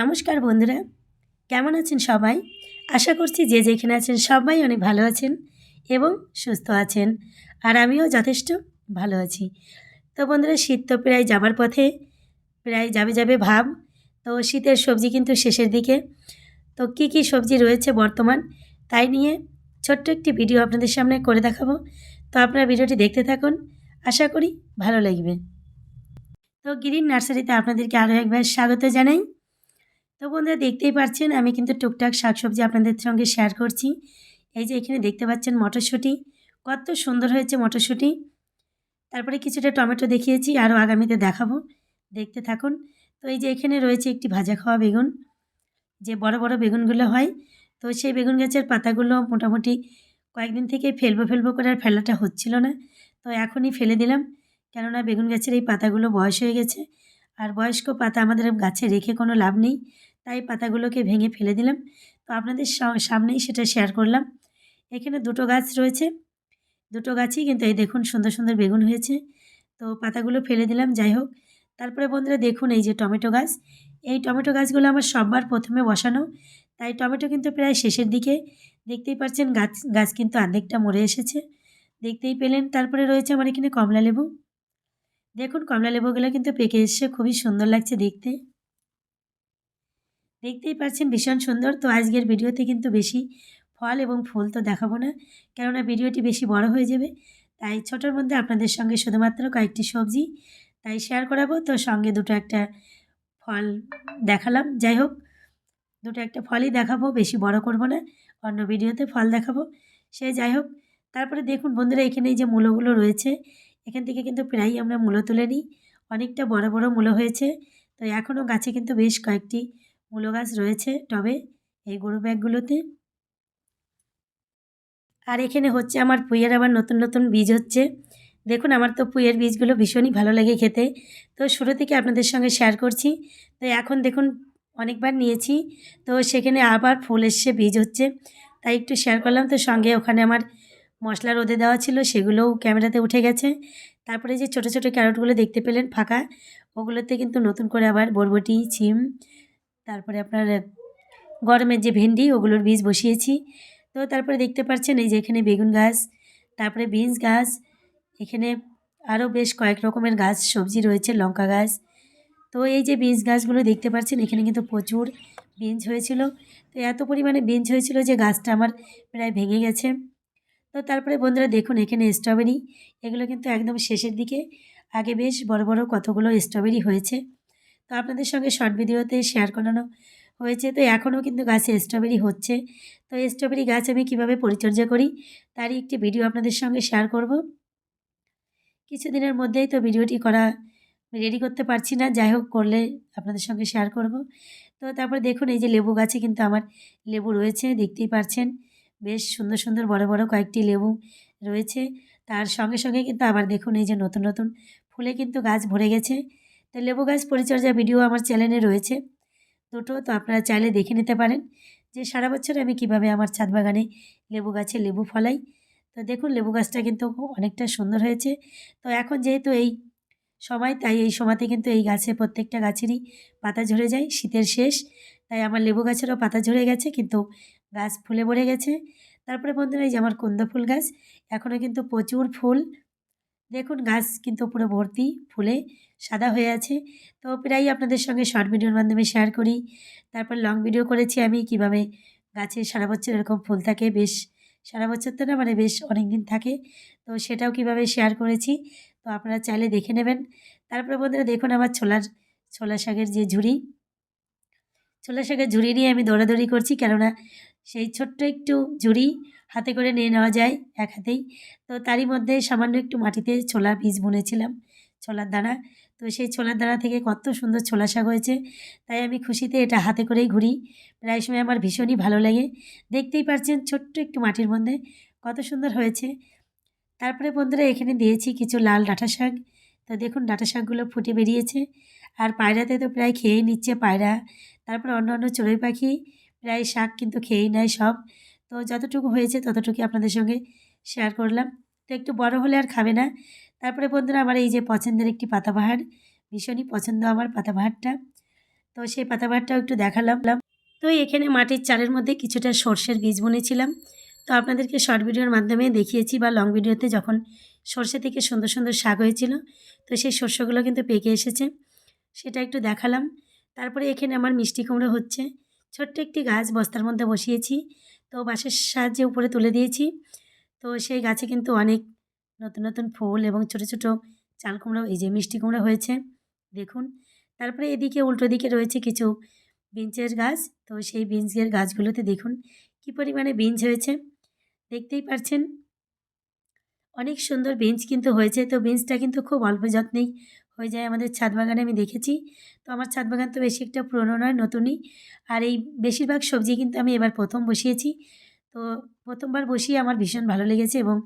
নমস্কার বন্ধুরা, কেমন আছেন সবাই? আশা করছি যে যেখানে আছেন সবাই অনেক ভালো আছেন এবং সুস্থ আছেন, আর আমিও যথেষ্ট ভালো আছি। তো বন্ধুরা, শীত তো প্রায় যাবার পথে, প্রায় যাবে যাবে ভাব। তো শীতের সবজি কিন্তু শেষের দিকে। তো কি কি সবজি রয়েছে বর্তমান, তাই নিয়ে ছোট্ট একটি ভিডিও আপনাদের সামনে করে দেখাবো। তো আপনারা ভিডিওটি দেখতে থাকুন, আশা করি ভালো লাগবে। তো গ্রিন নার্সারিতে আপনাদেরকে আরও একবার স্বাগত জানাই। তো বন্ধুরা দেখতেই পাচ্ছেন, আমি কিন্তু টুকটাক শাকসবজি আপনাদের সঙ্গে শেয়ার করছি। এই যে এখানে দেখতে পাচ্ছেন মটরশুঁটি, কত সুন্দর হয়েছে মটরশুঁটি। তারপরে কিছুটা টমেটো দেখিয়েছি, আরও আগামীতে দেখাবো। দেখতে থাকুন। তো এই যে এখানে রয়েছে একটি ভাজা খাওয়া বেগুন, যে বড় বড় বেগুনগুলো হয়। তো সেই বেগুন গাছের পাতাগুলো মোটামুটি কয়েকদিন থেকে ফেলব ফেলব করে আর ফেলাটা হচ্ছিল না। তো এখনই ফেলে দিলাম, কেননা বেগুন গাছের এই পাতাগুলো বয়স হয়ে গেছে। আর বয়স্ক পাতা আমাদের গাছে রেখে কোনো লাভ নেই। তাই পাতাগুলোকে ভেঙে ফেলে দিলাম। তো আপনাদের সামনেই সেটা শেয়ার করলাম। এখানে দুটো গাছ রয়েছে। দুটো গাছই কিন্তু এই দেখুন সুন্দর সুন্দর বেগুন হয়েছে। তো পাতাগুলো ফেলে দিলাম, যাই হোক। তারপরে বন্ধুরা দেখুন এই যে টমেটো গাছ। এই টমেটো গাছগুলো আমার সববার প্রথমে বসানো। তাই টমেটো কিন্তু প্রায় শেষের দিকে। দেখতেই পাচ্ছেন গাছ গাছ কিন্তু অর্ধেকটা মরে এসেছে। দেখতেই পেলেন। তারপরে রয়েছে আমার এখানে কমলা লেবু দেখুন, কমলা লেবুগুলো কিন্তু পেকে এসছে, খুবই সুন্দর লাগছে দেখতে। দেখতেই পাচ্ছেন, ভীষণ সুন্দর। তো আজকের ভিডিওতে কিন্তু বেশি ফল এবং ফুল তো দেখাবো না, কেননা ভিডিওটি বেশি বড় হয়ে যাবে। তাই ছোটোর মধ্যে আপনাদের সঙ্গে শুধুমাত্র কয়েকটি সবজি তাই শেয়ার করাবো। তো সঙ্গে দুটো একটা ফল দেখালাম, যাই হোক, দুটো একটা ফলই দেখাবো, বেশি বড় করব না, অন্য ভিডিওতে ফল দেখাবো। সে যাই হোক, তারপরে দেখুন বন্ধুরা, এখানে যে মূলগুলো রয়েছে এখান থেকে কিন্তু প্রায়ই আমরা মূলো তুলে নিই। অনেকটা বড় বড় মূলো হয়েছে। তো এখনও গাছে কিন্তু বেশ কয়েকটি মূলো গাছ রয়েছে। টবে এই গরু ব্যাগগুলোতে আর এখানে হচ্ছে আমার পুইয়ের আবার নতুন নতুন বীজ হচ্ছে। দেখুন, আমার তো পুইয়ের বীজগুলো ভীষণই ভালো লাগে খেতে। তো শুরু থেকে আপনাদের সঙ্গে শেয়ার করছি। তো এখন দেখুন, অনেকবার নিয়েছি। তো সেখানে আবার ফুল এসছে, বীজ হচ্ছে। তাই একটু শেয়ার করলাম। তো সঙ্গে ওখানে আমার মশলা রোদে দেওয়া ছিল, সেগুলোও ক্যামেরাতে উঠে গেছে। তারপরে যে ছোটো ছোটো ক্যারটগুলো দেখতে পেলেন ফাঁকা, ওগুলোতে কিন্তু নতুন করে আবার বরবটি, ছিম, তারপরে আপনার গরমের যে ভেন্ডি, ওগুলোর বীজ বসিয়েছি। তো তারপরে দেখতে পাচ্ছেন এই যে এখানে বেগুন গাছ, তারপরে বিনস গাছ, এখানে আরও বেশ কয়েক রকমের গাছ, সবজি রয়েছে, লঙ্কা গাছ। তো এই যে বিনস গাছগুলো দেখতে পাচ্ছেন, এখানে কিন্তু প্রচুর বিনস হয়েছিল। তো এত পরিমাণে বিনস হয়েছিল যে গাছটা আমার প্রায় ভেঙে গেছে। তো তারপরে বন্ধুরা দেখুন, এখানে স্ট্রবেরি এগুলো কিন্তু একদম শেষের দিকে। আগে বেশ বড় বড় কতগুলো স্ট্রবেরি হয়েছে। তো আপনাদের সঙ্গে শর্ট ভিডিওতে শেয়ার করানো হয়েছে। তো এখনও কিন্তু গাছে স্ট্রবেরি হচ্ছে। তো স্ট্রবেরি গাছ আমি কীভাবে পরিচর্যা করি, তারই একটি ভিডিও আপনাদের সঙ্গে শেয়ার করব। কিছুদিনের মধ্যেই তো ভিডিওটি করা রেডি করতে পারছি না। যাই হোক, করলে আপনাদের সঙ্গে শেয়ার করব। তো তারপরে দেখুন, এই যে লেবু গাছে কিন্তু আমার লেবু রয়েছে, দেখতেই পারছেন। বেশ সুন্দর সুন্দর বড় বড় কয়েকটি লেবু রয়েছে। তার সঙ্গে সঙ্গে কিন্তু আবার দেখুন এই যে নতুন নতুন ফুলে কিন্তু গাছ ভরে গেছে। তো লেবু গাছ পরিচর্যা ভিডিও আমার চ্যানেলে রয়েছে। দুটো, তো আপনারা চাইলে দেখে নিতে পারেন যে সারা বছর আমি কীভাবে আমার ছাদ বাগানে লেবু গাছে লেবু ফলাই। তো দেখুন, লেবু গাছটা কিন্তু অনেকটা সুন্দর হয়েছে। তো এখন যেহেতু এই সময়, তাই এই সময়তে কিন্তু এই গাছে প্রত্যেকটা গাছেরই পাতা ঝরে যায়। শীতের শেষ, তাই আমার লেবু গাছেরও পাতা ঝরে গেছে। কিন্তু গাছ ফুলে ভরে গেছে। তারপরে বন্ধুরা এই যে আমার কুন্দ ফুল গাছ এখনও কিন্তু প্রচুর ফুল। দেখুন, গাছ কিন্তু পুরো ভর্তি, ফুলে সাদা হয়ে আছে। তো প্রায়ই আপনাদের সঙ্গে শর্ট ভিডিওর মাধ্যমে শেয়ার করি। তারপর লং ভিডিও করেছি আমি, কীভাবে গাছে সারা বছর এরকম ফুল থাকে। বেশ, সারা বছর তো না মানে বেশ অনেক দিন থাকে। তো সেটাও কীভাবে শেয়ার করেছি, তো আপনারা চাইলে দেখে নেবেন। তারপরে বন্ধুরা দেখুন আমার ছোলার, ছোলা শাকের যে ঝুড়ি। ছোলা শাকের ঝুড়ি নিয়ে আমি দৌড়াদৌড়ি করছি, কেননা সেই ছোট্ট একটু ঝুড়ি হাতে করে নিয়ে নেওয়া যায় এক হাতেই। তো তারই মধ্যে সামান্য একটু মাটিতে ছোলা বীজ বুনেছিলাম, ছোলার দানা। তো সেই ছোলার দানা থেকে কত সুন্দর ছোলা শাক হয়েছে, তাই আমি খুশিতে এটা হাতে করেই ঘুরি। প্রায় সময় আমার ভীষণই ভালো লাগে। দেখতেই পারছেন ছোট্ট একটু মাটির মধ্যে কত সুন্দর হয়েছে। তারপরে বন্ধুরা এখানে দিয়েছি কিছু লাল ডাঁটা শাক। তো দেখুন ডাঁটা শাকগুলো ফুটে বেরিয়েছে। আর পায়রাতে তো প্রায় খেয়েই নিচ্ছে পায়রা। তারপর অন্য অন্য চড়ুই পাখি প্রায় শাক কিন্তু খেয়েই নেয় সব। তো যতটুকু হয়েছে ততটুকু আপনাদের সঙ্গে শেয়ার করলাম। তো একটু বড় হলে আর খাবে না। তারপরে বন্ধুরা আমার এই যে পছন্দের একটি পাতাবাহার, ভীষণই পছন্দ আমার পাতাবাহারটা। তো সেই পাতাবাহারটাও একটু দেখালাম। তো এখানে মাটির চালের মধ্যে কিছুটা সর্ষের বীজ বুনেছিলাম। তো আপনাদেরকে শর্ট ভিডিওর মাধ্যমে দেখিয়েছি বা লং ভিডিওতে যখন সর্ষে থেকে সুন্দর সুন্দর শাক হয়েছিল, তো সেই শস্যগুলো কিন্তু পেকে এসেছে। সেটা একটু দেখালাম। তারপরে এখানে আমার মিষ্টি কুমড়ো হচ্ছে। ছোট্ট একটি গাছ বস্তার মধ্যে বসিয়েছি। তো বাঁশের সাহায্যে উপরে তুলে দিয়েছি। তো সেই গাছে কিন্তু অনেক নতুন নতুন ফুল এবং ছোট ছোট চাল কুমড়ো এই যে মিষ্টি কুমড়ো হয়েছে, দেখুন। তারপরে এদিকে, উল্টো দিকে রয়েছে কিছু বিঞ্চের গাছ। তো সেই বিঞ্চের গাছগুলোতে দেখুন কি পরিমাণে বিঞ্চ হয়েছে। দেখতেই পারছেন, অনেক সুন্দর বেঞ্চ কিন্তু হয়েছে। তো বেঞ্চটা কিন্তু খুব অল্প যত্নেই হয়ে যায়। আমাদের ছাদ বাগানে আমি দেখেছি। তো আমার ছাদ বাগান তো বেশি একটা পুরনো নয়, নতুনই। আর এই বেশিরভাগ সবজি কিন্তু আমি এবার প্রথম বসিয়েছি। তো প্রথমবার বসিয়ে আমার ভীষণ ভালো লেগেছে এবং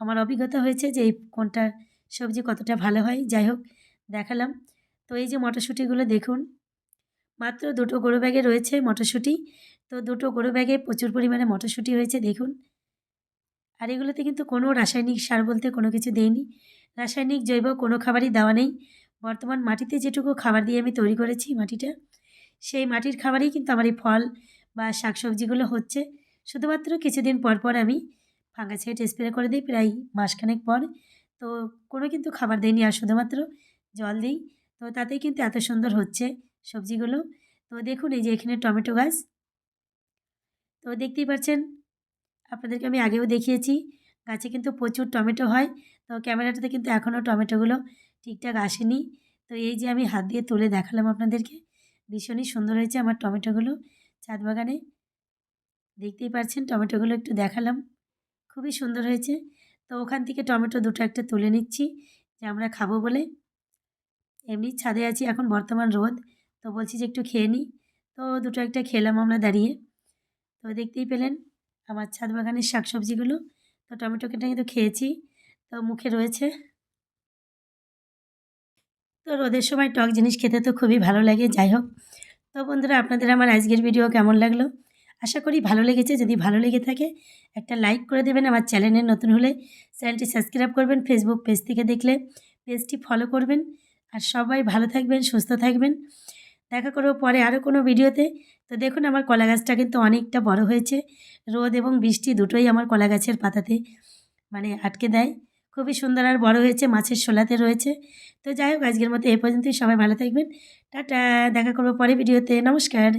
আমার অভিজ্ঞতা হয়েছে যে এই কোনটা সবজি কতটা ভালো হয়। যাই হোক, দেখালাম। তো এই যে মটরশুঁটিগুলো দেখুন, মাত্র দুটো গরু ব্যাগে রয়েছে মটরশুঁটি। তো দুটো গরু ব্যাগে প্রচুর পরিমাণে মটরশুঁটি হয়েছে, দেখুন। আর এগুলোতে কিন্তু কোনো রাসায়নিক সার বলতে কোনো কিছু দেইনি রাসায়নিক জৈব কোনো খাবারই দেওয়া নেই। বর্তমান মাটিতে যেটুকু খাবার দিয়ে আমি তৈরি করেছি মাটিটা, সেই মাটির খাবারেই কিন্তু আমার এই ফল বা শাকসবজিগুলো হচ্ছে। শুধুমাত্র কিছুদিন পর পর আমি ফাঙ্গাসাইড স্প্রে করে দিই, প্রায় মাসখানেক পর। তো কোনো কিন্তু খাবার দেয়নি আর শুধুমাত্র জল দিই। তো তাতেই কিন্তু এত সুন্দর হচ্ছে সবজিগুলো। তো দেখুন এই যে এখানে টমেটো গাছ। তো দেখতেই পাচ্ছেন, আপনাদেরকে আমি আগেও দেখিয়েছি, গাছে কিন্তু প্রচুর টমেটো হয়। তো ক্যামেরাটাতে কিন্তু এখনও টমেটোগুলো ঠিকঠাক আসেনি। তো এই যে আমি হাত দিয়ে তুলে দেখালাম আপনাদেরকে, ভীষণই সুন্দর হয়েছে আমার টমেটোগুলো ছাদ বাগানে। দেখতেই পাচ্ছেন টমেটোগুলো একটু দেখালাম, খুবই সুন্দর হয়েছে। তো ওখান থেকে টমেটো দুটো একটা তুলে নিচ্ছি, যে আমরা খাব বলে। এমনি ছাদে আছি, এখন বর্তমান রোদ, তো বলছি যে একটু খেয়ে নিই। তো দুটো একটা খেলাম আমরা দাঁড়িয়ে। তো দেখতেই পেলেন, আমার ছাদ বাগানের শাক সবজিগুলো তো টমেটো কেটে কিন্তু খেয়েছি। মুখে রয়েছে। তো রোদের সময় টক জিনিস খেতে তো খুবই ভালো লাগে, যাই হোক। তো বন্ধুরা, আপনাদের আমার আজকের ভিডিও কেমন লাগল? আশা করি ভালো লেগেছে। যদি ভালো লেগে থাকে, একটা লাইক করে দেবেন আমার চ্যানেলে নতুন হলে। চ্যানেলটি সাবস্ক্রাইব করবেন, ফেসবুক পেজ থেকে দেখলে পেজটি ফলো করবেন। আর সবাই ভালো থাকবেন, সুস্থ থাকবেন। দেখা করব পরে আরও কোনো ভিডিওতে। তো দেখুন, আমার কলা গাছটা কিন্তু অনেকটা বড় হয়েছে। রোদ এবং বৃষ্টি দুটোই আমার কলা গাছের পাতাতে মানে আটকে দেয়। খুবই সুন্দর আর বড় হয়েছে, মাছের শোলাতে রয়েছে। তো যাই হোক, আজকের মতো এ পর্যন্তই। সবাই ভালো থাকবেন। টাটা, দেখা করব পরে ভিডিওতে। নমস্কার।